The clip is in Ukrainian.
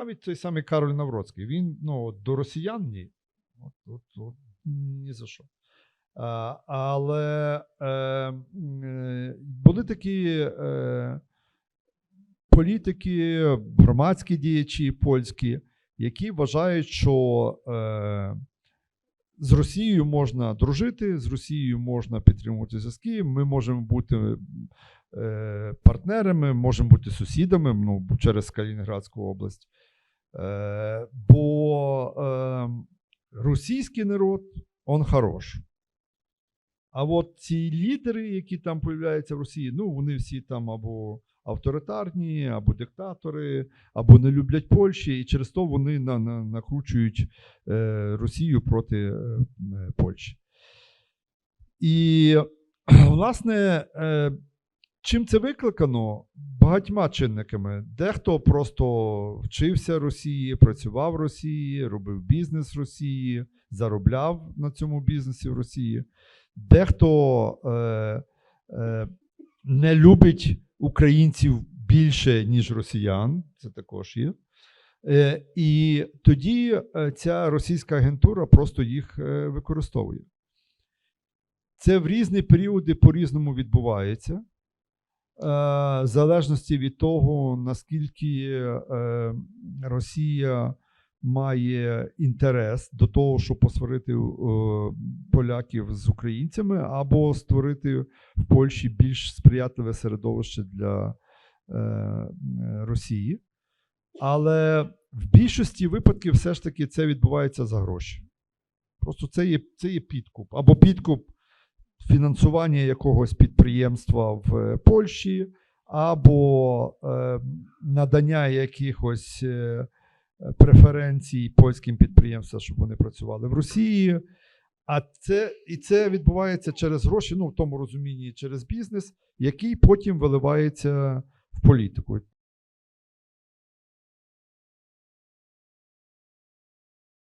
Навіть той самий Кароль Навроцький, він ну, до росіян ні. От, от, от, ні за що. А, але е, е, були такі е, політики, громадські діячі польські, які вважають, що е, з Росією можна дружити, з Росією можна підтримувати зв'язки. Ми можемо бути е, партнерами, можемо бути сусідами ну, через Калінінградську область. Е, бо е, російський народ, он хорош. А от ці лідери, які там появляються в Росії, ну вони всі там або авторитарні, або диктатори, або не люблять Польщі, і через то вони на, на, накручують е, Росію проти е, Польщі. І, власне, е, чим це викликано? Багатьма чинниками. Дехто просто вчився Росії, працював в Росії, робив бізнес в Росії, заробляв на цьому бізнесі в Росії. Дехто е, е, не любить українців більше, ніж росіян. Це також є. Е, і тоді е, ця російська агентура просто їх е, використовує. Це в різні періоди по-різному відбувається. Е, залежності від того, наскільки е, Росія має інтерес до того, щоб посварити е, поляків з українцями, або створити в Польщі більш сприятливе середовище для Росії. Але в більшості випадків все ж таки це відбувається за гроші. Просто це є, це є підкуп. Або підкуп фінансування якогось підприємства в е, Польщі, або е, надання якихось е, преференцій польським підприємствам, щоб вони працювали в Росії. А це, і це відбувається через гроші, ну в тому розумінні через бізнес, який потім виливається в політику.